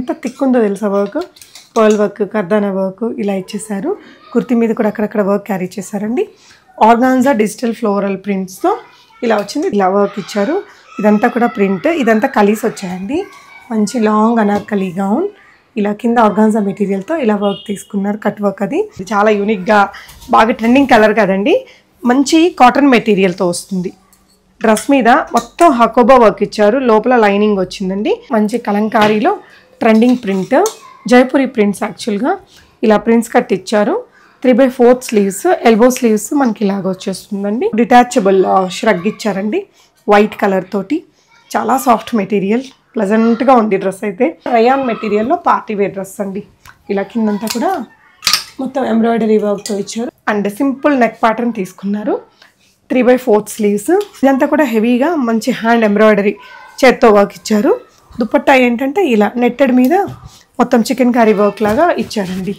ఎంత థిక్ ఉందో తెలుసా వర్క్? పర్ల్ వర్క్ కర్దానా వర్క్ ఇలా ఇచ్చేసారు కుర్తి మీద కూడా అక్కడక్కడ వర్క్ క్యారీ చేశారండి. ఆర్గాన్జా డిజిటల్ ఫ్లోరల్ ప్రింట్స్తో ఇలా వచ్చింది. ఇలా వర్క్ ఇచ్చారు. ఇదంతా కూడా ప్రింట్. ఇదంతా కలిసి వచ్చాయండి. మంచి లాంగ్ అనార్కలి గౌన్. ఇలా కింద ఆర్గాన్జా మెటీరియల్తో ఇలా వర్క్ తీసుకున్నారు. కట్ వర్క్ అది. చాలా యూనిక్గా బాగా ట్రెండింగ్ కలర్ కదండి. మంచి కాటన్ మెటీరియల్తో వస్తుంది. డ్రెస్ మీద మొత్తం హకోబా వర్క్ ఇచ్చారు. లోపల లైనింగ్ వచ్చిందండి. మంచి కలంకారీలో ట్రెండింగ్ ప్రింట్ జైపూరి ప్రింట్స్ యాక్చువల్గా ఇలా ప్రింట్స్ కట్ ఇచ్చారు three by fourth sleeves elbow sleeves మనకి ఇలాగ వచ్చేస్తుందండి. డిటాచబుల్ ష్రగ్ uh, ఇచ్చారండి. వైట్ కలర్ తోటి. చాలా సాఫ్ట్ మెటీరియల్ ప్లజెంట్గా ఉంది డ్రెస్ అయితే. రయాన్ మెటీరియల్లో పార్టీ వేర్ డ్రెస్ అండి. ఇలా కిందంతా కూడా మొత్తం ఎంబ్రాయిడరీ వర్క్తో ఇచ్చారు. అండ్ సింపుల్ నెక్ ప్యాటర్న్ తీసుకున్నారు. త్రీ బై ఫోర్త్ స్లీవ్స్ ఇదంతా కూడా హెవీగా మంచి హ్యాండ్ ఎంబ్రాయిడరీ చేత్తో వర్క్ ఇచ్చారు. దుపట్టా ఏంటంటే ఇలా నెట్టెడ్ మీద మొత్తం చికెన్ కర్రీ వర్క్ లాగా ఇచ్చారండి.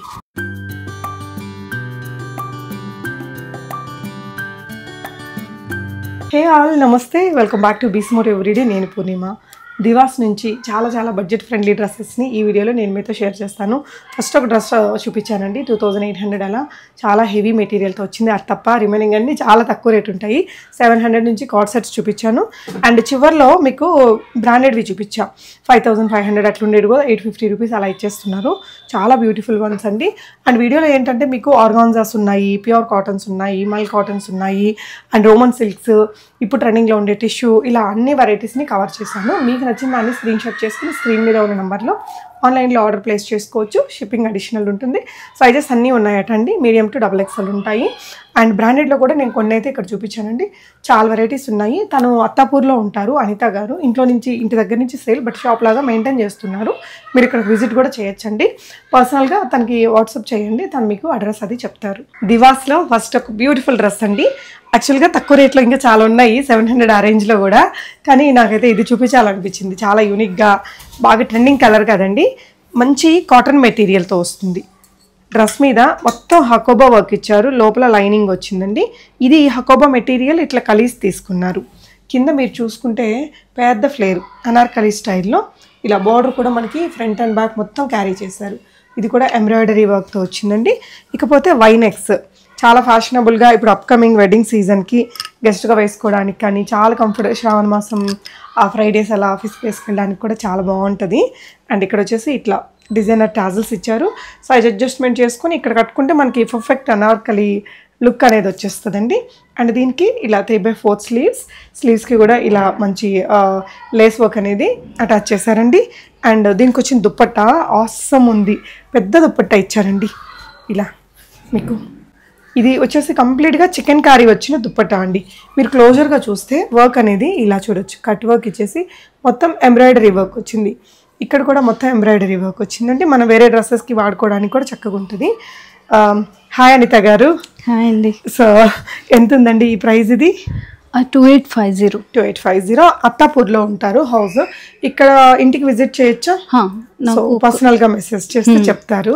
హే ఆల్ నమస్తే. Welcome back to Beesmore everyday. నేను పూర్ణిమ. దివాస్ నుంచి చాలా చాలా బడ్జెట్ ఫ్రెండ్లీ డ్రెస్సెస్ని ఈ వీడియోలో నేను మీతో షేర్ చేస్తాను. ఫస్ట్ ఒక డ్రెస్ చూపించానండి టూ థౌజండ్ ఎయిట్ హండ్రెడ్ అలా. చాలా హెవీ మెటీరియల్తో వచ్చింది. అది తప్ప రిమైనింగ్ అన్ని చాలా తక్కువ రేట్ ఉంటాయి. సెవెన్ హండ్రెడ్ నుంచి కార్డ్ సెట్స్ చూపించాను. అండ్ చివర్లో మీకు బ్రాండెడ్వి చూపించా. ఫైవ్ థౌసండ్ ఫైవ్ హండ్రెడ్ అట్లుండేది కూడా ఎయిట్ ఫిఫ్టీ రూపీస్ అలా ఇచ్చేస్తున్నారు. చాలా బ్యూటిఫుల్ వన్స్ అండి. అండ్ వీడియోలో ఏంటంటే మీకు ఆర్గాన్జాస్ ఉన్నాయి ప్యూర్ కాటన్స్ ఉన్నాయి మల్ కాటన్స్ ఉన్నాయి. అండ్ రోమన్ సిల్క్స్ ఇప్పుడు ట్రెండింగ్లో ఉండే టిష్యూ ఇలా అన్ని వెరైటీస్ని కవర్ చేశాను. మీకు నచ్చిందా అని స్క్రీన్ షాట్ చేసుకుని స్క్రీన్ మీద ఉన్న నెంబర్లో ఆన్లైన్లో ఆర్డర్ ప్లేస్ చేసుకోవచ్చు. షిప్పింగ్ అడిషనల్ ఉంటుంది. సైజెస్ అన్నీ ఉన్నాయట అండి మీడియం టు డబుల్ ఎక్స్ఎల్ ఉంటాయి. అండ్ బ్రాండెడ్లో కూడా నేను కొన్ని అయితే ఇక్కడ చూపించానండి. చాలా వెరైటీస్ ఉన్నాయి. తను అత్తాపూర్లో ఉంటారు అనిత గారు. ఇంట్లో నుంచి ఇంటి దగ్గర నుంచి సేల్ బట్ షాప్ లాగా మెయింటైన్ చేస్తున్నారు. మీరు ఇక్కడ విజిట్ కూడా చేయొచ్చండి. పర్సనల్గా తనకి వాట్సాప్ చేయండి. తను మీకు అడ్రస్ అది చెప్తారు. దివాస్లో ఫస్ట్ ఒక బ్యూటిఫుల్ డ్రెస్ అండి. యాక్చువల్గా తక్కువ రేట్లో ఇంకా చాలా ఉన్నాయి. సెవెన్ హండ్రెడ్ ఆ రేంజ్లో కూడా. కానీ నాకైతే ఇది చూపించాలనిపించింది. చాలా యూనిక్గా బాగా ట్రెండింగ్ కలర్ కదండి. మంచి కాటన్ మెటీరియల్తో వస్తుంది. డ్రెస్ మీద మొత్తం హకోబా వర్క్ ఇచ్చారు. లోపల లైనింగ్ వచ్చిందండి. ఇది హకోబా మెటీరియల్ ఇట్లా కలిసి తీసుకున్నారు. కింద మీరు చూసుకుంటే పెద్ద ఫ్లేర్ అనార్కలి స్టైల్లో ఇలా బార్డర్ కూడా మనకి ఫ్రంట్ అండ్ బ్యాక్ మొత్తం క్యారీ చేశారు. ఇది కూడా ఎంబ్రాయిడరీ వర్క్తో వచ్చిందండి. ఇకపోతే వైనెక్స్ చాలా ఫ్యాషనబుల్గా ఇప్పుడు అప్కమింగ్ వెడ్డింగ్ సీజన్కి గెస్ట్గా వేసుకోవడానికి కానీ చాలా కంఫర్ట్ శ్రావణ మాసం ఆ ఫ్రైడేస్ అలా ఆఫీస్కి వేసుకెళ్ళడానికి కూడా చాలా బాగుంటుంది. అండ్ ఇక్కడ వచ్చేసి ఇట్లా డిజైనర్ టాజల్స్ ఇచ్చారు. సైజ్ అడ్జస్ట్మెంట్ చేసుకొని ఇక్కడ కట్టుకుంటే మనకి పర్ఫెక్ట్ అనార్కలి లుక్ అనేది వచ్చేస్తుందండి. అండ్ దీనికి ఇలా త్రీ బై ఫోర్త్ స్లీవ్స్ స్లీవ్స్కి కూడా ఇలా మంచి లేస్ వర్క్ అనేది అటాచ్ చేశారండి. అండ్ దీనికి వచ్చిన దుప్పట్ట ఆసమ్ ఉంది. పెద్ద దుప్పట్ట ఇచ్చారండి. ఇలా మీకు ఇది వచ్చేసి కంప్లీట్గా చికెన్ కర్రీ వచ్చిన దుప్పట్టా అండి. మీరు క్లోజర్గా చూస్తే వర్క్ అనేది ఇలా చూడొచ్చు. కట్ వర్క్ ఇచ్చేసి మొత్తం ఎంబ్రాయిడరీ వర్క్ వచ్చింది. ఇక్కడ కూడా మొత్తం ఎంబ్రాయిడరీ వర్క్ వచ్చిందంటే మనం వేరే డ్రెస్సెస్కి వాడుకోవడానికి కూడా చక్కగా ఉంటుంది. హాయ్ అనిత గారు. హాయ్ అండి. సో ఎంత ఉందండి ఈ ప్రైస్ ఇది? Two eight five zero two eight five zero అత్తాపూర్లో ఉంటారు హౌస్ ఇక్కడ ఇంటికి విజిట్ చేయొచ్చా? సో పర్సనల్గా మెసేజ్ చేస్తే చెప్తారు.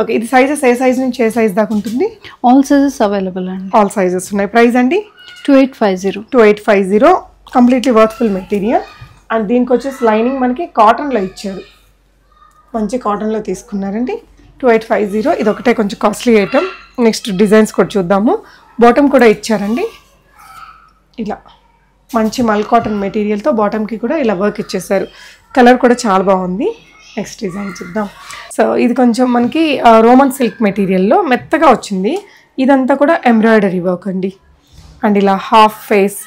ఓకే ఇది సైజెస్ ఏ సైజ్ నుంచి ఏ సైజ్ దాకా ఉంటుంది? ఆల్ సైజెస్ అవైలబుల్ అండి. ఆల్ సైజెస్ ఉన్నాయి. ప్రైస్ అండి? Two eight five zero two eight five zero completely worthful material and దీనికి వచ్చేసి లైనింగ్ మనకి కాటన్లో ఇచ్చారు. మంచి కాటన్లో తీసుకున్నారండి. టూ ఎయిట్ ఫైవ్ జీరో ఇది ఒకటే కొంచెం కాస్ట్లీ ఐటమ్ నెక్స్ట్ డిజైన్స్ కూడా చూద్దాము. బాటమ్ కూడా ఇచ్చారండి. ఇలా మంచి మల్ కాటన్ మెటీరియల్తో బాటమ్కి కూడా ఇలా వర్క్ ఇచ్చేసారు. కలర్ కూడా చాలా బాగుంది. నెక్స్ట్ డిజైన్ చూద్దాం. సో ఇది కొంచెం మనకి రోమన్ సిల్క్ మెటీరియల్లో మెత్తగా వచ్చింది. ఇదంతా కూడా ఎంబ్రాయిడరీ వర్క్ అండి. అండ్ ఇలా హాఫ్ ఫేస్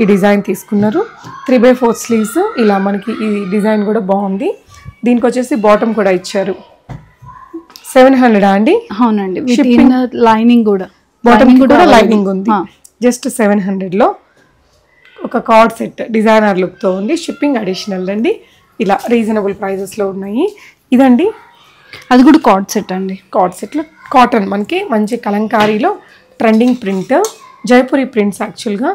ఈ డిజైన్ తీసుకున్నారు. త్రీ బై ఫోర్ స్లీవ్స్ ఇలా మనకి ఈ డిజైన్ కూడా బాగుంది. దీనికి వచ్చేసి బాటమ్ కూడా ఇచ్చారు. సెవెన్ హండ్రెడా అండి? అవునండి. లైనింగ్ కూడా. బాటమ్ కూడా. లైనింగ్ ఉంది. జస్ట్ సెవెన్ హండ్రెడ్లో ఒక కార్డ్ సెట్ డిజైనర్ లుక్తో ఉంది. షిప్పింగ్ అడిషనల్ అండి. ఇలా రీజనబుల్ ప్రైజెస్లో ఉన్నాయి. ఇదండి. అది కూడా కార్డ్ సెట్ అండి. కార్డ్ సెట్లో కాటన్ మనకి మంచి కలంకారీలో ట్రెండింగ్ ప్రింట్ జైపూరి ప్రింట్స్ యాక్చువల్గా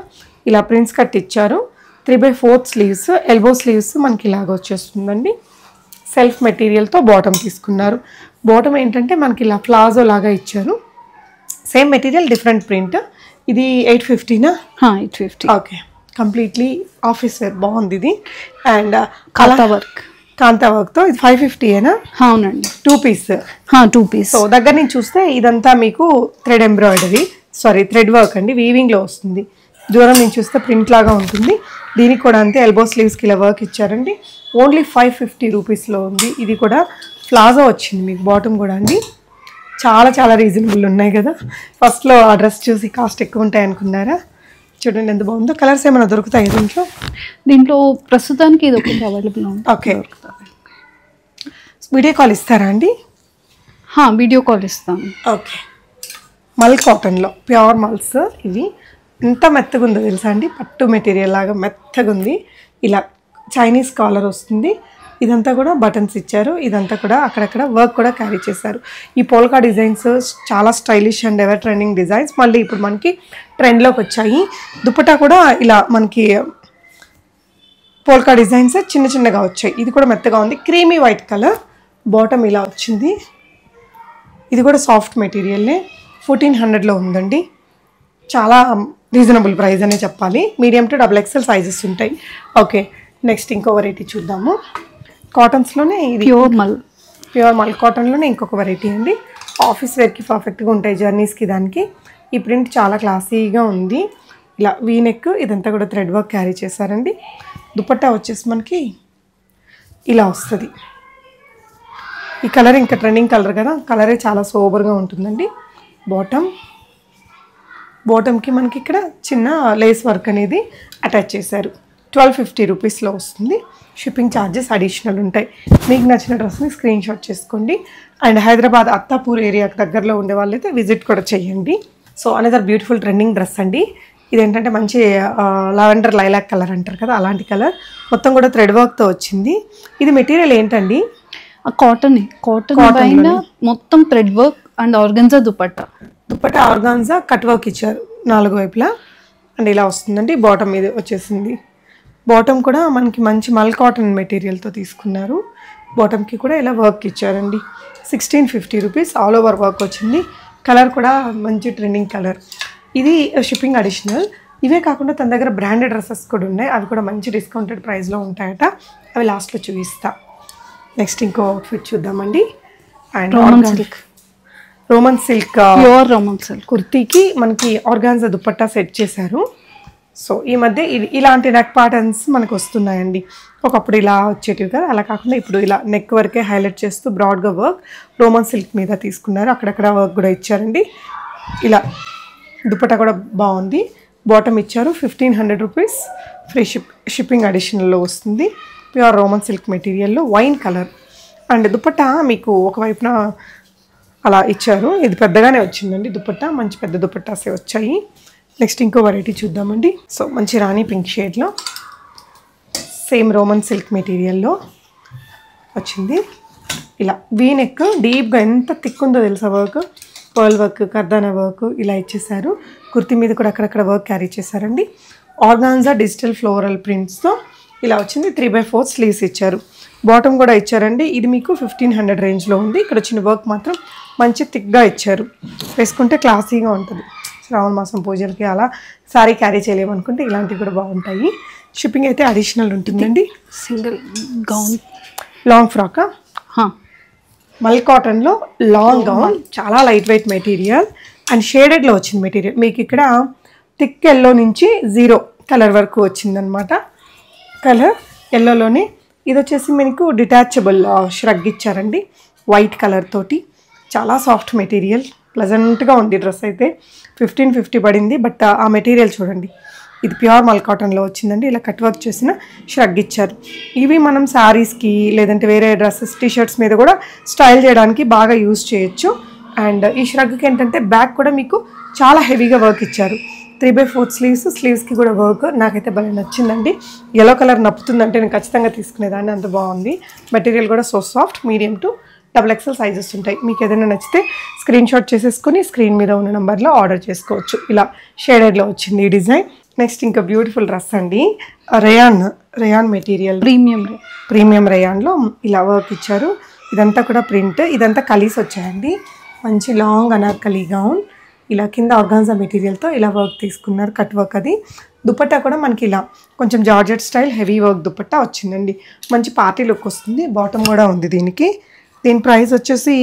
ఇలా ప్రింట్స్ కట్ ఇచ్చారు three by fourth sleeves elbow sleeves మనకి ఇలాగ వచ్చేస్తుందండి. సెల్ఫ్ మెటీరియల్తో బాటమ్ తీసుకున్నారు. బాటమ్ ఏంటంటే మనకి ఇలా ప్లాజో లాగా ఇచ్చారు. సేమ్ మెటీరియల్ డిఫరెంట్ ప్రింట్ ఇది eight ఫిఫ్టీనా eight fifty okay completely office wear బాగుంది ఇది. అండ్ ఖాతా వర్క్. కాంతా వర్క్తో ఇది ఫైవ్ ఫిఫ్టీయేనా అవునండి. Two piece two piece so దగ్గర నుంచి చూస్తే ఇదంతా మీకు thread embroidery sorry thread work అండి. వీవింగ్లో వస్తుంది. దూరం నుంచి చూస్తే ప్రింట్ లాగా ఉంటుంది. దీనికి కూడా అంతే ఎల్బో స్లీవ్స్కి ఇలా వర్క్ ఇచ్చారండి. ఓన్లీ ఫైవ్ ఫిఫ్టీ రూపీస్లో ఉంది. ఇది కూడా ప్లాజో వచ్చింది మీకు బాటమ్ కూడా అండి. చాలా చాలా రీజనబుల్ ఉన్నాయి కదా. ఫస్ట్లో ఆ డ్రెస్ చూసి కాస్ట్ ఎక్కువ ఉంటాయి అనుకున్నారా చూడండి ఎంత బాగుందో. కలర్స్ ఏమైనా దొరుకుతాయి దీంట్లో? దీంట్లో ప్రస్తుతానికి ఇది ఒకటి అవైలబుల్ ఉంది. ఓకే వీడియో కాల్ ఇస్తారా అండి? వీడియో కాల్ ఇస్తాను. ఓకే మల్ కాటన్లో ప్యూర్ మల్స్ ఇవి. ఎంత మెత్తగా ఉందో తెలుసా అండి? పట్టు మెటీరియల్ లాగా మెత్తగా ఉంది ఇలా చైనీస్ కాలర్ వస్తుంది. ఇదంతా కూడా బటన్స్ ఇచ్చారు. ఇదంతా కూడా అక్కడక్కడ వర్క్ కూడా క్యారీ చేశారు. ఈ పోల్కా డిజైన్స్ చాలా stylish and ever trending designs. మళ్ళీ ఇప్పుడు మనకి ట్రెండ్లోకి వచ్చాయి. దుపట్టా కూడా ఇలా మనకి పోల్కా డిజైన్స్ చిన్న చిన్నగా వచ్చాయి. ఇది కూడా మెత్తగా ఉంది. క్రీమీ వైట్ కలర్ బాటమ్ ఇలా వచ్చింది. ఇది కూడా సాఫ్ట్ మెటీరియల్లే ఫోర్టీన్ హండ్రెడ్లో ఉందండి. చాలా రీజనబుల్ ప్రైస్ అనే చెప్పాలి. Medium to double XL sizes ఉంటాయి. ఓకే నెక్స్ట్ ఇంకో వెరైటీ చూద్దాము. కాటన్స్లోనే ఇది. ప్యూర్ మల్. ప్యూర్ మల్ కాటన్లోనే ఇంకొక వెరైటీ అండి. ఆఫీస్ వేర్కి పర్ఫెక్ట్గా ఉంటాయి జర్నీస్కి దానికి. ఈ ప్రింట్ చాలా క్లాసీగా ఉంది. ఇలా వీనెక్ ఇదంతా కూడా థ్రెడ్ వర్క్ క్యారీ చేశారండి. దుపట్టా వచ్చేసి మనకి ఇలా వస్తుంది. ఈ కలర్ ఇంకా ట్రెండింగ్ కలర్ కదా కలరే చాలా సోబర్గా ఉంటుందండి. బాటమ్. బాటమ్కి మనకి ఇక్కడ చిన్న లేస్ వర్క్ అనేది అటాచ్ చేశారు. ట్వెల్వ్ ఫిఫ్టీ రూపీస్లో వస్తుంది. షిప్పింగ్ ఛార్జెస్ అడిషనల్ ఉంటాయి. మీకు నచ్చిన డ్రెస్ని స్క్రీన్ షాట్ చేసుకోండి. అండ్ హైదరాబాద్ అత్తాపూర్ ఏరియాకి దగ్గరలో ఉండే వాళ్ళైతే విజిట్ కూడా చేయండి. So another beautiful trending dress అండి. ఇదేంటంటే మంచి లావెండర్ లైలాక్ కలర్ అంటారు కదా అలాంటి కలర్ మొత్తం కూడా థ్రెడ్ వర్క్తో వచ్చింది. ఇది మెటీరియల్ ఏంటండి? కాటన్ కాటన్ పైన మొత్తం thread work and organza dupatta. Dupatta organza cut work ఇచ్చారు నాలుగు వైపులా. అండ్ ఇలా వస్తుందండి బాటమ్ ఇది వచ్చేసింది. బాటమ్ కూడా మనకి మంచి మల్ కాటన్ మెటీరియల్తో తీసుకున్నారు. బాటమ్కి కూడా ఇలా వర్క్ ఇచ్చారండి. Sixteen fifty rupees all over work వచ్చింది. కలర్ కూడా మంచి ట్రెండింగ్ కలర్ ఇది షిప్పింగ్ అడిషనల్ ఇవే కాకుండా తన దగ్గర బ్రాండెడ్ డ్రెస్సెస్ కూడా ఉన్నాయి. అవి కూడా మంచి డిస్కౌంటెడ్ ప్రైస్లో ఉంటాయట. అవి లాస్ట్లో చూపిస్తా. నెక్స్ట్ ఇంకో అవుట్ఫిట్ చూద్దామండి. And roman silk roman silk pure roman silk కుర్తీకి మనకి ఆర్గాన్జా దుపట్టా సెట్ చేశారు. సో ఈ మధ్య ఇలాంటి నెక్ ప్యాటర్న్స్ మనకు వస్తున్నాయండి. ఒకప్పుడు ఇలా వచ్చేటివి కదా అలా కాకుండా ఇప్పుడు ఇలా నెక్ వరకే హైలైట్ చేస్తూ బ్రాడ్గా వర్క్ రోమన్ సిల్క్ మీద తీసుకున్నారు. అక్కడక్కడ వర్క్ కూడా ఇచ్చారండి. ఇలా దుపట్టా కూడా బాగుంది. బాటమ్ ఇచ్చారు. Fifteen hundred rupees free ship shipping అడిషనల్లో వస్తుంది. ప్యూర్ రోమన్ సిల్క్ మెటీరియల్లో వైన్ కలర్ అండ్ దుపట్టా మీకు ఒకవైపున అలా ఇచ్చారు. ఇది పెద్దగానే వచ్చిందండి దుపట్టా. మంచి పెద్ద దుపట్టాసే వచ్చాయి. నెక్స్ట్ ఇంకో వెరైటీ చూద్దామండి. సో మంచి రాణి పింక్ షేడ్లో సేమ్ రోమన్ సిల్క్ మెటీరియల్లో వచ్చింది. ఇలా వీ నెక్ డీప్గా ఎంత థిక్ ఉందో తెలుసా work pearl work kardana work ఇలా ఇచ్చేసారు కుర్తి మీద కూడా అక్కడక్కడ వర్క్ క్యారీ చేశారండి. ఆర్గాన్జా డిజిటల్ ఫ్లోరల్ ప్రింట్స్తో ఇలా వచ్చింది. త్రీ బై ఫోర్ స్లీవ్స్ ఇచ్చారు. బాటమ్ కూడా ఇచ్చారండి. ఇది మీకు ఫిఫ్టీన్ హండ్రెడ్ రేంజ్లో ఉంది. ఇక్కడ వచ్చిన వర్క్ మాత్రం మంచి థిక్గా ఇచ్చారు. వేసుకుంటే క్లాసీగా ఉంటుంది. శ్రావణ మాసం పూజలకి అలా సారీ క్యారీ చేయలేమనుకుంటే ఇలాంటివి కూడా బాగుంటాయి. షిప్పింగ్ అయితే అడిషనల్ ఉంటుందండి. సింగిల్ గౌన్ లాంగ్ ఫ్రాకా మల్ కాటన్లో లాంగ్ గౌన్ చాలా లైట్ వెయిట్ మెటీరియల్ అండ్ షేడెడ్లో వచ్చింది మెటీరియల్ మీకు ఇక్కడ థిక్ ఎల్లో నుంచి జీరో కలర్ వరకు వచ్చిందనమాట కలర్ ఎల్లోలోనే ఇది వచ్చేసి మీకు డిటాచబుల్ ష్రగ్ ఇచ్చారండి. వైట్ కలర్ తోటి. చాలా సాఫ్ట్ మెటీరియల్ ప్లజెంట్గా ఉంది డ్రెస్ అయితే. ఫిఫ్టీన్ ఫిఫ్టీ పడింది బట్ ఆ మెటీరియల్ చూడండి. ఇది ప్యూర్ మల్ కాటన్లో వచ్చిందండి. ఇలా కట్ వర్క్ చేసిన ష్రగ్ ఇచ్చారు. ఇవి మనం శారీస్కి లేదంటే వేరే డ్రెస్సెస్ టీషర్ట్స్ మీద కూడా స్టైల్ చేయడానికి బాగా యూజ్ చేయొచ్చు. అండ్ ఈ ష్రగ్కి ఏంటంటే బ్యాక్ కూడా మీకు చాలా హెవీగా వర్క్ ఇచ్చారు. త్రీ బై ఫోర్త్ స్లీవ్స్ స్లీవ్స్కి కూడా వర్క్ నాకైతే భలే నచ్చిందండి. ఎల్లో కలర్ నప్పుతుందంటే నేను ఖచ్చితంగా తీసుకునేదాన్ని అంత బాగుంది. మెటీరియల్ కూడా so soft medium to double XL sizes ఉంటాయి. మీకు ఏదైనా నచ్చితే స్క్రీన్ షాట్ చేసేసుకొని స్క్రీన్ మీద ఉన్న నెంబర్లో ఆర్డర్ చేసుకోవచ్చు. ఇలా షేడెడ్లో వచ్చింది ఈ డిజైన్. నెక్స్ట్ ఇంకా బ్యూటిఫుల్ డ్రెస్ అండి. Rayon rayon material premium premium రేయాన్లో ఇలా వర్క్ ఇచ్చారు. ఇదంతా కూడా ప్రింట్ ఇదంతా కలీస్ వచ్చాయండి. మంచి లాంగ్ అనార్కలి గౌన్ ఇలా కింద ఆర్గాన్జా మెటీరియల్తో ఇలా వర్క్ తీసుకున్నారు కట్ వర్క్ అది. దుపట్టా కూడా మనకి ఇలా కొంచెం georgette style heavy work dupatta వచ్చిందండి. మంచి పార్టీ లుక్ వస్తుంది. బాటమ్ కూడా ఉంది దీనికి. దీని ప్రైస్ వచ్చేసి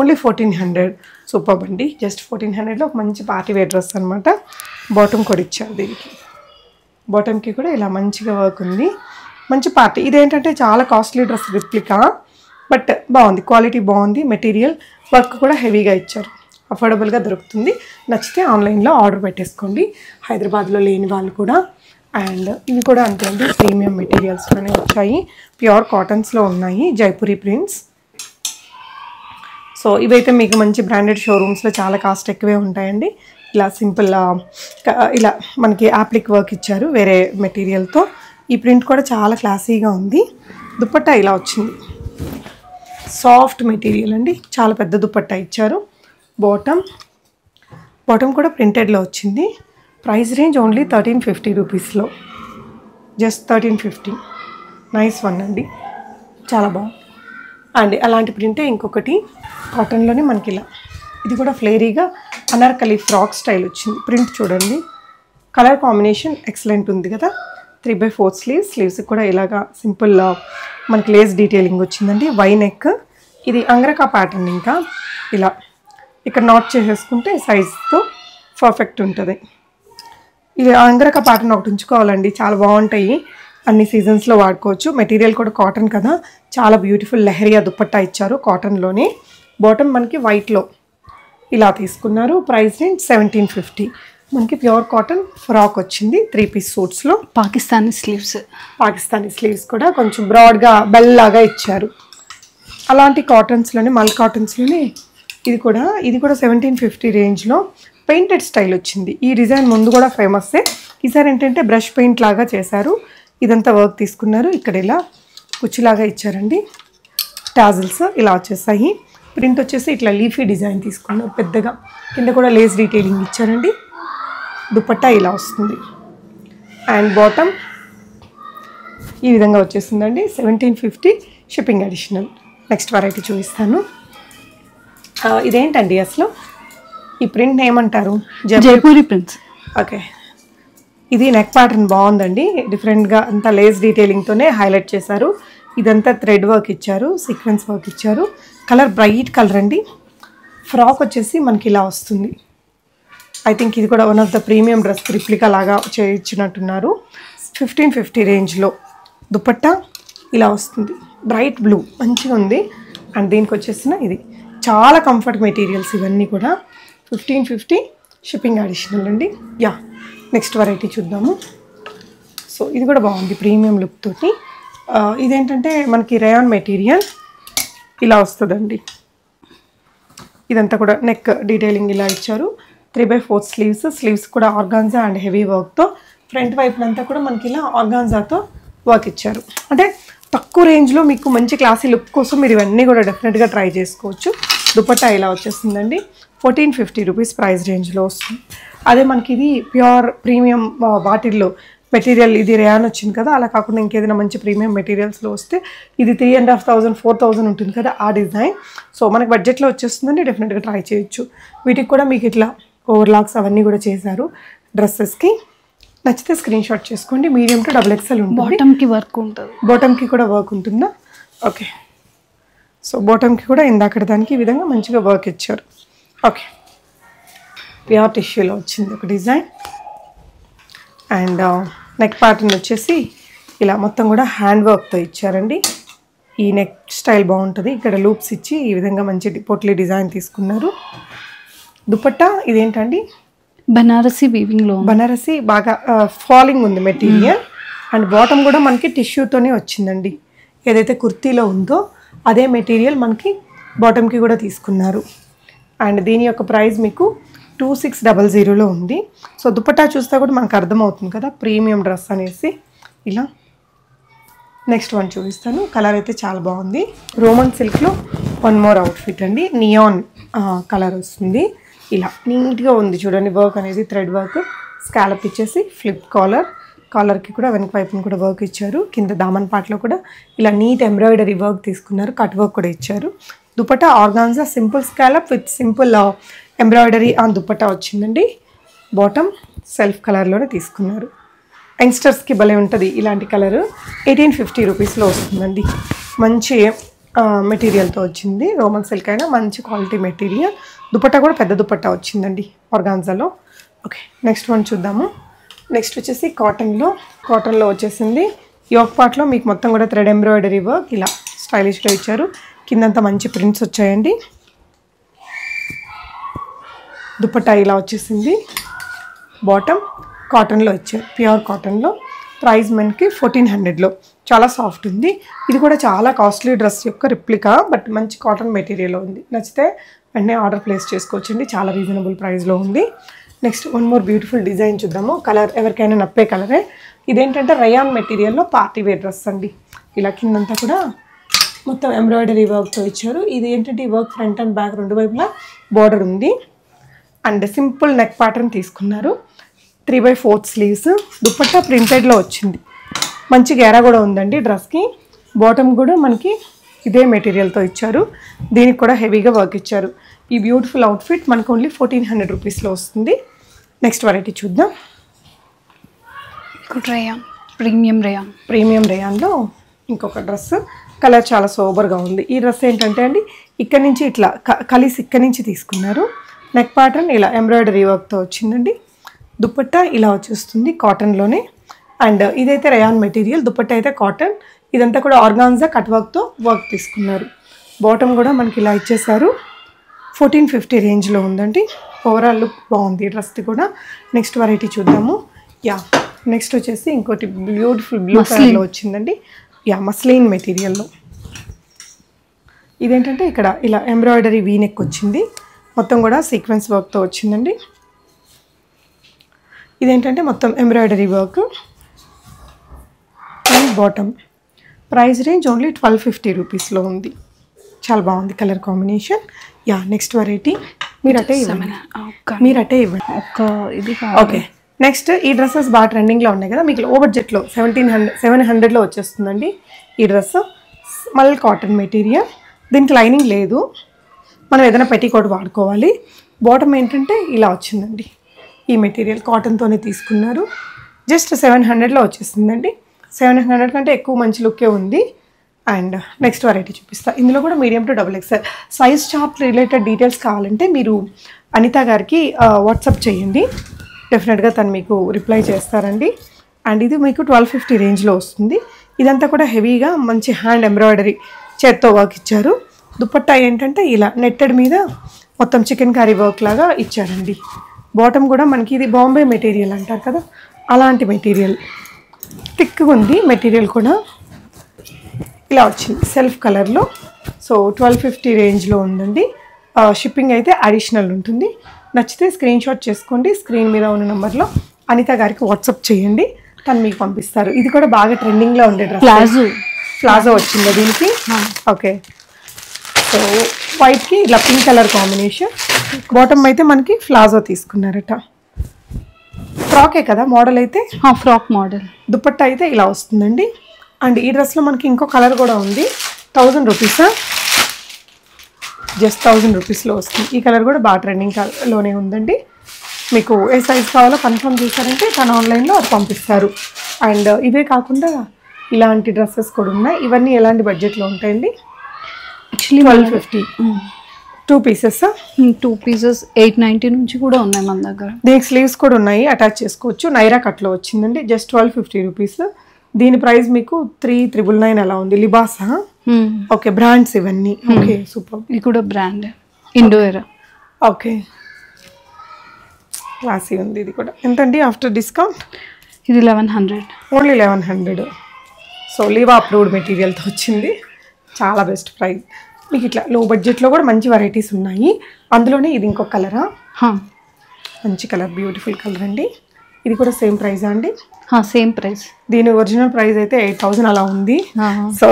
ఓన్లీ ఫోర్టీన్ హండ్రెడ్. సూపర్ అండి జస్ట్ ఫోర్టీన్ హండ్రెడ్లో ఒక మంచి పార్టీ వేర్ డ్రెస్ అనమాట బాటమ్ కూడా ఇచ్చారు దీనికి. బాటమ్కి కూడా ఇలా మంచిగా వర్క్ ఉంది. మంచి పార్టీ. ఇదేంటంటే చాలా కాస్ట్లీ డ్రెస్ రిప్లికా బట్ బాగుంది. క్వాలిటీ బాగుంది. మెటీరియల్ వర్క్ కూడా హెవీగా ఇచ్చారు. అఫోర్డబుల్గా దొరుకుతుంది. నచ్చితే ఆన్లైన్లో ఆర్డర్ పెట్టేసుకోండి. హైదరాబాద్లో లేని వాళ్ళు కూడా. అండ్ ఇవి కూడా అంతే అండి. ప్రీమియం మెటీరియల్స్లోనే వచ్చాయి. ప్యూర్ కాటన్స్లో ఉన్నాయి. జైపురి ప్రింట్స్ సో ఇవైతే మీకు మంచి బ్రాండెడ్ షోరూమ్స్లో చాలా కాస్ట్ ఎక్కువే ఉంటాయండి. ఇలా సింపుల్ ఇలా మనకి యాప్లిక్ వర్క్ ఇచ్చారు వేరే మెటీరియల్తో ఈ ప్రింట్ కూడా చాలా క్లాసీగా ఉంది. దుప్పట్టా ఇలా వచ్చింది. సాఫ్ట్ మెటీరియల్ అండి. చాలా పెద్ద దుప్పట్టా ఇచ్చారు. బాటమ్ బాటమ్ కూడా ప్రింటెడ్లో వచ్చింది. Price range only thirteen fifty రూపీస్లో just thirteen fifty nice one అండి. చాలా బాగుంది. అండ్ అలాంటి ప్రింటే ఇంకొకటి. కాటన్లోనే మనకి ఇలా ఇది కూడా ఫ్లేరీగా అనార్కలి ఫ్రాక్ స్టైల్ వచ్చింది. ప్రింట్ చూడండి. కలర్ కాంబినేషన్ ఎక్సలెంట్ ఉంది కదా. Three by four sleeves. Sleeves కూడా ఇలాగా సింపుల్ మనకి లేస్ డీటెయిలింగ్ వచ్చిందండి. V neck. ఇది అంగ్రకా ప్యాటర్న్ ఇంకా. ఇలా. ఇక్కడ నాట్ చేసేసుకుంటే సైజ్తో పర్ఫెక్ట్ ఉంటుంది. ఇది అంగరక ప్యాటర్న్ ఒకటి ఉంచుకోవాలండి. చాలా బాగుంటాయి. అన్ని సీజన్స్లో వాడుకోవచ్చు. మెటీరియల్ కూడా కాటన్ కదా. చాలా బ్యూటిఫుల్ లెహరియా దుప్పట్టా ఇచ్చారు కాటన్లోనే. బాటమ్ మనకి వైట్లో ఇలా తీసుకున్నారు. Price range seventeen fifty. మనకి ప్యూర్ కాటన్ ఫ్రాక్ వచ్చింది. త్రీ పీస్ సూట్స్లో. పాకిస్తానీ స్లీవ్స్. పాకిస్తానీ స్లీవ్స్ కూడా కొంచెం బ్రాడ్గా బెల్ లాగా ఇచ్చారు. అలాంటి కాటన్స్లోనే మల్ కాటన్స్లోనే ఇది కూడా ఇది కూడా సెవెంటీన్ ఫిఫ్టీ రేంజ్లో పెయింటెడ్ స్టైల్ వచ్చింది. ఈ డిజైన్ ముందు కూడా ఫేమస్సే. ఈసారి ఏంటంటే బ్రష్ పెయింట్ లాగా చేశారు. ఇదంతా వర్క్ తీసుకున్నారు. ఇక్కడ ఇలా కుచ్చిలాగా ఇచ్చారండి. టాజిల్స్ ఇలా వచ్చేసాయి. ప్రింట్ వచ్చేసి ఇట్లా లీఫీ డిజైన్ తీసుకున్నారు పెద్దగా. కింద కూడా లేస్ డీటెయిలింగ్ ఇచ్చారండి. దుపట్టా ఇలా వస్తుంది. అండ్ బాటమ్ ఈ విధంగా వచ్చేసిందండి seventeen fifty shipping additional. Next variety చూపిస్తాను. ఇదేంటండి అసలు? ఈ ప్రింట్ ఏమంటారు జైపూరి ప్రింట్స్ ఓకే. ఇది నెక్ ప్యాటర్న్ బాగుందండి. డిఫరెంట్గా అంతా లేస్ డీటెయిలింగ్తోనే హైలైట్ చేశారు. ఇదంతా థ్రెడ్ వర్క్ ఇచ్చారు సీక్వెన్స్ వర్క్ ఇచ్చారు. కలర్ బ్రైట్ కలర్ అండి. ఫ్రాక్ వచ్చేసి మనకి ఇలా వస్తుంది. ఐ థింక్ ఇది కూడా one of the premium dress replica లాగా చేయించినట్టున్నారు. ఫిఫ్టీన్ ఫిఫ్టీ రేంజ్లో. దుపట్టా ఇలా వస్తుంది. బ్రైట్ బ్లూ మంచిగా ఉంది. అండ్ దీనికి వచ్చేసిన ఇది. చాలా కంఫర్ట్ మెటీరియల్స్ ఇవన్నీ కూడా. ఫిఫ్టీన్ ఫిఫ్టీ షిప్పింగ్ అడిషనల్ అండి. యా నెక్స్ట్ వెరైటీ చూద్దాము. సో ఇది కూడా బాగుంది ప్రీమియం లుక్ తోటి. ఇదేంటంటే మనకి రేయాన్ మెటీరియల్ ఇలా వస్తుందండి. ఇదంతా కూడా నెక్ డీటెయిలింగ్ ఇలా ఇచ్చారు. Three by fourth sleeves sleeves కూడా ఆర్గాన్జా అండ్ హెవీ వర్క్తో ఫ్రంట్ వైపునంతా కూడా మనకి ఇలా ఆర్గాన్జాతో వర్క్ ఇచ్చారు. అంటే తక్కువ రేంజ్లో మీకు మంచి క్లాసీ లుక్ కోసం మీరు ఇవన్నీ కూడా డెఫినెట్గా ట్రై చేసుకోవచ్చు. దుపట్టా ఇలా వచ్చేస్తుందండి. ఫోర్టీన్ ఫిఫ్టీ రూపీస్ ప్రైస్ రేంజ్లో వస్తుంది. అదే మనకి ఇది ప్యూర్ ప్రీమియం వాటిల్లో మెటీరియల్ ఇది రేయాన్ వచ్చింది కదా అలా కాకుండా ఇంకేదైనా మంచి ప్రీమియం మెటీరియల్స్లో వస్తే ఇది three and half thousand four thousand ఉంటుంది కదా ఆ డిజైన్. సో మనకి బడ్జెట్లో వచ్చేస్తుందండి డెఫినెట్గా ట్రై చేయొచ్చు. వీటికి కూడా మీకు ఇట్లా ఓవర్లాక్స్ అవన్నీ కూడా చేశారు డ్రెస్సెస్కి. నచ్చితే స్క్రీన్ షాట్ చేసుకోండి మీడియం టు డబుల్ ఎక్స్ఎల్ ఉంటుంది. బాటమ్కి వర్క్ ఉంటుంది. బాటమ్కి కూడా వర్క్ ఉంటుందా? ఓకే. సో బాటమ్కి కూడా ఇందాక దానికి ఈ విధంగా మంచిగా వర్క్ ఇచ్చారు. ఓకే. ప్యూర్ టిష్యూలో వచ్చింది ఒక డిజైన్. అండ్ నెక్ ప్యాటర్న్ వచ్చేసి ఇలా మొత్తం కూడా హ్యాండ్ వర్క్తో ఇచ్చారండి. ఈ నెక్ స్టైల్ బాగుంటుంది. ఇక్కడ లూప్స్ ఇచ్చి ఈ విధంగా మంచి పొట్లీ డిజైన్ తీసుకున్నారు. దుపట్టా ఇదేంటండి? బనారసి వీవింగ్లో ఉంది. బనారసి బాగా ఫాలింగ్ ఉంది మెటీరియల్ అండ్ బాటమ్ కూడా మనకి టిష్యూతోనే వచ్చిందండి. ఏదైతే కుర్తీలో ఉందో అదే మెటీరియల్ మనకి బాటమ్కి కూడా తీసుకున్నారు. అండ్ దీని యొక్క ప్రైస్ మీకు టూ సిక్స్ డబల్ జీరోలో ఉంది. సో దుపట్టా చూస్తే కూడా మనకు అర్థమవుతుంది కదా ప్రీమియం డ్రెస్ అనేసి. ఇలా నెక్స్ట్ వన్ చూపిస్తాను. కలర్ అయితే చాలా బాగుంది. రోమన్ సిల్క్లో వన్ మోర్ అవుట్ఫిట్ అండి. నియాన్ కలర్ వస్తుంది. ఇలా నీట్గా ఉంది చూడండి వర్క్ అనేది థ్రెడ్ వర్క్. స్కాలప్ ఇచ్చేసి ఫ్లిప్ కాలర్. కాలర్కి కూడా వెనక వైపున కూడా వర్క్ ఇచ్చారు. కింద దామన్ పాటలో కూడా ఇలా నీట్ ఎంబ్రాయిడరీ వర్క్ తీసుకున్నారు. కట్ వర్క్ కూడా ఇచ్చారు. Dupatta organza simple scallop with simple embroidery on dupatta వచ్చిందండి. బాటమ్ సెల్ఫ్ కలర్లోనే తీసుకున్నారు. యంగ్స్టర్స్కి భలే ఉంటుంది ఇలాంటి కలర్. ఎయిటీన్ ఫిఫ్టీ రూపీస్లో వస్తుందండి. మంచి మెటీరియల్తో వచ్చింది. రోమన్ సిల్క్ అయినా మంచి క్వాలిటీ మెటీరియల్. దుపట్టా కూడా పెద్ద దుపట్టా వచ్చిందండి ఆర్గాన్జాలో. ఓకే నెక్స్ట్ వన్ చూద్దాము. నెక్స్ట్ వచ్చేసి కాటన్లో కాటన్లో వచ్చేసింది. యోక్ పార్ట్లో మీకు మొత్తం కూడా థ్రెడ్ ఎంబ్రాయిడరీ వర్క్ ఇలా స్టైలిష్గా ఇచ్చారు. కిందంతా మంచి ప్రింట్స్ వచ్చాయండి. దుపట్టా ఇలా వచ్చేసింది. బాటమ్ కాటన్లో ఇచ్చారు. ప్యూర్ కాటన్లో ప్రైస్ మనకి ఫోర్టీన్ హండ్రెడ్లో చాలా సాఫ్ట్ ఉంది. ఇది కూడా చాలా కాస్ట్లీ డ్రెస్ యొక్క రిప్లికా బట్ మంచి కాటన్ మెటీరియల్ ఉంది. నచ్చితే వెంటనే ఆర్డర్ ప్లేస్ చేసుకోవచ్చండి. చాలా రీజనబుల్ ప్రైస్లో ఉంది. Next one more beautiful design చూద్దాము. కలర్ ఎవరికైనా నప్పే కలరే ఇదేంటంటే రయాన్ మెటీరియల్లో పార్టీ వేర్ డ్రెస్ అండి. ఇలా కిందంతా కూడా మొత్తం ఎంబ్రాయిడరీ వర్క్తో ఇచ్చారు. ఇది ఏంటంటే ఈ వర్క్ ఫ్రంట్ అండ్ బ్యాక్ రెండు వైపులా బార్డర్ ఉంది. అండ్ సింపుల్ నెక్ ప్యాటర్న్ తీసుకున్నారు. Three by fourth sleeves. Dupatta ప్రింటెడ్లో వచ్చింది. మంచి గేరా కూడా ఉందండి డ్రెస్కి. బాటమ్ కూడా మనకి ఇదే మెటీరియల్తో ఇచ్చారు. దీనికి కూడా హెవీగా వర్క్ ఇచ్చారు. ఈ బ్యూటిఫుల్ అవుట్ఫిట్ మనకు ఓన్లీ ఫోర్టీన్ హండ్రెడ్ రూపీస్లో వస్తుంది. నెక్స్ట్ వెరైటీ చూద్దాం. రేయాన్ ప్రీమియం రేయాన్ ప్రీమియం రేయాన్లో ఇంకొక డ్రెస్. కలర్ చాలా సోబర్గా ఉంది. ఈ డ్రెస్ ఏంటంటే అండి ఇక్కడ నుంచి ఇట్లా క- కలిసి ఇక్కడ నుంచి తీసుకున్నారు. నెక్ ప్యాటర్న్ ఇలా ఎంబ్రాయిడరీ వర్క్తో వచ్చిందండి. దుపట్టా ఇలా వచ్చేస్తుంది కాటన్లోనే అండ్ ఇదైతే రయాన్ మెటీరియల్ దుపట్టా అయితే కాటన్ ఇదంతా కూడా ఆర్గాన్జా కట్ వర్క్తో వర్క్ తీసుకున్నారు. బాటమ్ కూడా మనకి ఇలా ఇచ్చేసారు ఫోర్టీన్ ఫిఫ్టీ రేంజ్లో ఉందండి. ఓవరాల్ లుక్ బాగుంది డ్రెస్ది కూడా. నెక్స్ట్ వెరైటీ చూద్దాము. యా నెక్స్ట్ వచ్చేసి ఇంకోటి బ్యూటిఫుల్ బ్లూ కలర్లో వచ్చిందండి. యా మస్లిన్ మెటీరియల్లో ఇదేంటంటే ఇక్కడ ఇలా ఎంబ్రాయిడరీ వీనెక్ వచ్చింది. మొత్తం కూడా సీక్వెన్స్ వర్క్తో వచ్చిందండి. ఇదేంటంటే మొత్తం embroidery work and bottom price range only twelve fifty రూపీస్లో ఉంది. చాలా బాగుంది colour combination yeah next variety మీరు అటే ఇవ్వండి. మీరు అటే ఇవ్వండి. ఒక్క ఇది ఓకే నెక్స్ట్ ఈ డ్రెస్సెస్ బాగా ట్రెండింగ్లో ఉన్నాయి కదా మీకు లో బడ్జెట్లో సెవెంటీన్ హండ్రెడ్ సెవెన్ హండ్రెడ్లో వచ్చేస్తుందండి ఈ డ్రెస్ మల్ కాటన్ మెటీరియల్ దీనికి లైనింగ్ లేదు. మనం ఏదైనా పెట్టికోట్ వాడుకోవాలి. బాటమ్ ఏంటంటే ఇలా వచ్చిందండి. ఈ మెటీరియల్ కాటన్తోనే తీసుకున్నారు. జస్ట్ సెవెన్ హండ్రెడ్లో వచ్చేసిందండి. సెవెన్ హండ్రెడ్ కంటే ఎక్కువ మంచి లుక్కే ఉంది. అండ్ నెక్స్ట్ వెరైటీ చూపిస్తా. ఇందులో కూడా medium to double XL. Size shop related details కావాలంటే మీరు అనిత గారికి వాట్సాప్ చేయండి. డెఫినెట్గా తను మీకు రిప్లై చేస్తారండి. అండ్ ఇది మీకు ట్వెల్వ్ ఫిఫ్టీ రేంజ్లో వస్తుంది. ఇదంతా కూడా హెవీగా మంచి హ్యాండ్ ఎంబ్రాయిడరీ చేత్తో వర్క్ ఇచ్చారు. దుపట్టా ఏంటంటే ఇలా నెట్టెడ్ మీద మొత్తం చికెన్ కర్రీ వర్క్ లాగా ఇచ్చారండి. బాటమ్ కూడా మనకి ఇది బాంబే మెటీరియల్ అంటారు కదా అలాంటి మెటీరియల్. థిక్గా ఉంది మెటీరియల్ కూడా. ఇలా వచ్చింది సెల్ఫ్ కలర్లో. సో ట్వెల్వ్ ఫిఫ్టీ రేంజ్లో ఉందండి. షిప్పింగ్ అయితే అడిషనల్ ఉంటుంది. నచ్చితే స్క్రీన్ షాట్ చేసుకోండి. స్క్రీన్ మీద ఉన్న నెంబర్లో అనిత గారికి వాట్సాప్ చేయండి. తను మీకు పంపిస్తారు. ఇది కూడా బాగా ట్రెండింగ్లో ఉండే డ్రెస్. ప్లాజో. ప్లాజో వచ్చింది దీనికి? ఓకే. సో వైట్కి ఇట్లా పింక్ కలర్ కాంబినేషన్ బాటమ్ అయితే మనకి ఫ్లాజో తీసుకున్నారట. ఫ్రాకే కదా మోడల్ అయితే? ఫ్రాక్ మోడల్ దుపట్టా అయితే ఇలా వస్తుందండి. అండ్ ఈ డ్రెస్లో మనకి ఇంకో కలర్ కూడా ఉంది. థౌజండ్ రూపీసా జస్ట్ థౌజండ్ రూపీస్లో వస్తుంది. ఈ కలర్ కూడా బాగా ట్రెండింగ్లోనే ఉందండి. మీకు ఏ సైజ్ కావాలో కన్ఫర్మ్ చేశారంటే తను ఆన్లైన్లో అది పంపిస్తారు. అండ్ ఇవే కాకుండా ఇలాంటి డ్రెస్సెస్ కూడా ఉన్నాయి. ఇవన్నీ ఎలాంటి బడ్జెట్లో ఉంటాయండి? Actually twelve fifty two pieces two pieces eight ninety నుంచి కూడా ఉన్నాయి మన దగ్గర. దీనికి స్లీవ్స్ కూడా ఉన్నాయి అటాచ్ చేసుకోవచ్చు. నైరా కట్లో వచ్చిందండి జస్ట్ ట్వెల్వ్ ఫిఫ్టీ రూపీస్ దీని ప్రైస్ మీకు త్రీ త్రిబుల్ నైన్ అలా ఉంది లిబాసా Hmm. ఓకే బ్రాండ్స్ ఇవన్నీ. ఓకే సూపర్ ఇది కూడా బ్రాండ్ ఇండోరా ఓకే క్లాసీ ఉంది ఇది కూడా. ఎంతండి ఆఫ్టర్ డిస్కౌంట్ ఇది eleven hundred only eleven hundred so Liva approved మెటీరియల్తో వచ్చింది. చాలా బెస్ట్ ప్రైస్ మీకు ఇట్లా లో బడ్జెట్లో కూడా మంచి వెరైటీస్ ఉన్నాయి. అందులోనే ఇది ఇంకొక కలరా మంచి కలర్ బ్యూటిఫుల్ కలర్ అండి. ఇది కూడా సేమ్ ప్రైజా అండి? సేమ్ ప్రైస్ దీని ఒరిజినల్ ప్రైస్ అయితే ఎయిట్ థౌజండ్ అలా ఉంది. సో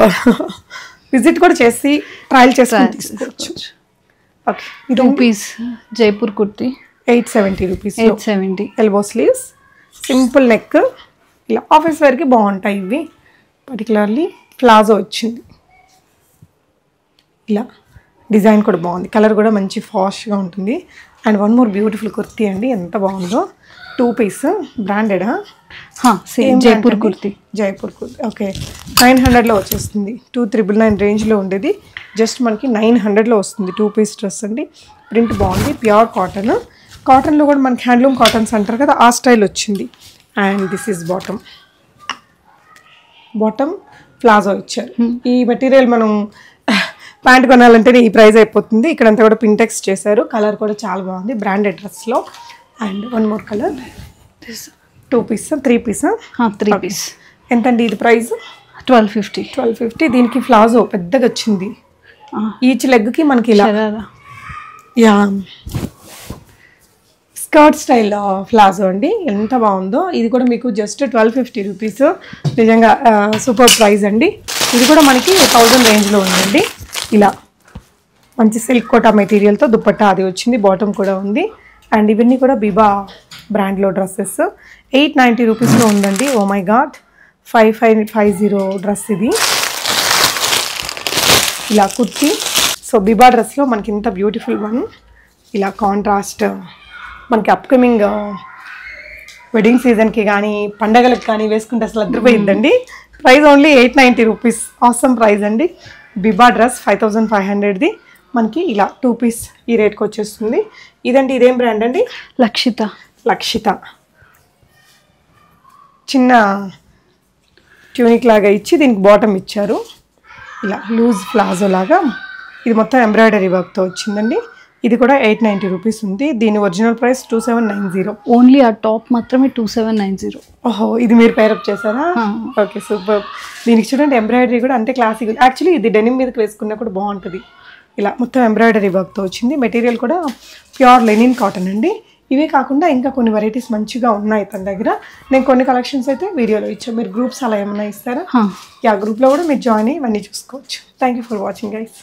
విజిట్ కూడా చేసి ట్రయల్ తీసుకోవచ్చు. Okay two piece Jaipur kurti eight seventy rupees eight seventy elbow sleeves simple neck ఇలా ఆఫీస్ వేర్కి బాగుంటాయి ఇవి. పర్టికులర్లీ ప్లాజో వచ్చింది. ఇలా డిజైన్ కూడా బాగుంది. కలర్ కూడా మంచి ఫాస్ట్గా ఉంటుంది. And one more beautiful kurti అండి. ఎంత బాగుందో. Two piece బ్రాండెడా same Jaipur kurti. Jaipur kurti. Okay nine హండ్రెడ్లో వచ్చేస్తుంది. టూ త్రిబుల్ నైన్ రేంజ్లో ఉండేది. జస్ట్ మనకి నైన్ హండ్రెడ్లో వస్తుంది టూ పీస్ డ్రెస్ అండి. ప్రింట్ బాగుంది. ప్యూర్ కాటన్ కాటన్లో కూడా మనకి హ్యాండ్లూమ్ కాటన్స్ అంటారు కదా ఆ స్టైల్ వచ్చింది. And this is bottom bottom palazzo ఇచ్చారు. ఈ మెటీరియల్ మనం ప్యాంట్ కొనాలంటేనే ఈ ప్రైస్ అయిపోతుంది. ఇక్కడంతా కూడా పింటెక్స్ చేశారు. కలర్ కూడా చాలా బాగుంది. బ్రాండెడ్ డ్రెస్లో and one more colour two piece three piece three piece ఎంతండి ఇది price twelve fifty twelve fifty దీనికి ఫ్లాజో పెద్దగా వచ్చింది. ఈచ్ లెగ్కి మనకి ఇలా. యా. స్కర్ట్ స్టైల్ ఫ్లాజో అండి. ఎంత బాగుందో. ఇది కూడా మీకు జస్ట్ ట్వెల్వ్ ఫిఫ్టీ రూపీస్ నిజంగా సూపర్ ప్రైస్ అండి. ఇది కూడా మనకి థౌజండ్ రేంజ్లో ఉందండి. ఇలా మంచి సిల్క్ కోటా మెటీరియల్తో దుప్పట్టా అది వచ్చింది బాటమ్ కూడా ఉంది. అండ్ ఇవన్నీ కూడా బిబా బ్రాండ్లో డ్రెస్సెస్ ఎయిట్ నైంటీ రూపీస్లో ఉందండి. ఓ my god five five five zero dress ఇది. ఇలా కుర్తి. సో బిబా డ్రెస్లో మనకి ఇంత బ్యూటిఫుల్ వన్ ఇలా కాంట్రాస్ట్ మనకి అప్కమింగ్ వెడ్డింగ్ సీజన్కి కానీ పండగలకు కానీ వేసుకుంటే అసలు అద్దరిపోయిందండి price only eight ninety rupees awesome price అండి. Biba dress five thousand five హండ్రెడ్ది మనకి ఇలా టూ పీస్ ఈ రేట్కి వచ్చేస్తుంది. ఇదండి ఇదేం బ్రాండ్ అండి? లక్షిత. లక్షిత. చిన్న ట్యూనిక్ లాగా ఇచ్చి దీనికి బాటమ్ ఇచ్చారు. ఇలా లూజ్ ప్లాజో లాగా. ఇది మొత్తం ఎంబ్రాయిడరీ వర్క్తో వచ్చిందండి. ఇది కూడా ఎయిట్ నైంటీ రూపీస్ ఉంది. దీని original price two seven nine zero only ఆ టాప్ మాత్రమే టూ సెవెన్ నైన్ జీరో ఓహో ఇది మీరు పేరప్ చేశారా? Okay super. దీనికి చూడండి ఎంబ్రాయిడరీ కూడా అంటే క్లాసిక్ యాక్చువల్లీ ఇది డెనిమ్ మీదకి వేసుకున్నా కూడా బాగుంటుంది. ఇలా మొత్తం ఎంబ్రాయిడరీ వర్క్తో వచ్చింది. మెటీరియల్ కూడా ప్యూర్ లెనిన్ కాటన్ అండి. ఇవే కాకుండా ఇంకా కొన్ని వెరైటీస్ మంచిగా ఉన్నాయి తన దగ్గర. నేను కొన్ని కలెక్షన్స్ అయితే వీడియోలో ఇచ్చాను. మీరు గ్రూప్స్ అలా ఏమైనా ఇస్తారా? యా గ్రూప్లో కూడా మీరు జాయిన్ అయ్యి ఇవన్నీ చూసుకోవచ్చు. Thank you for watching guys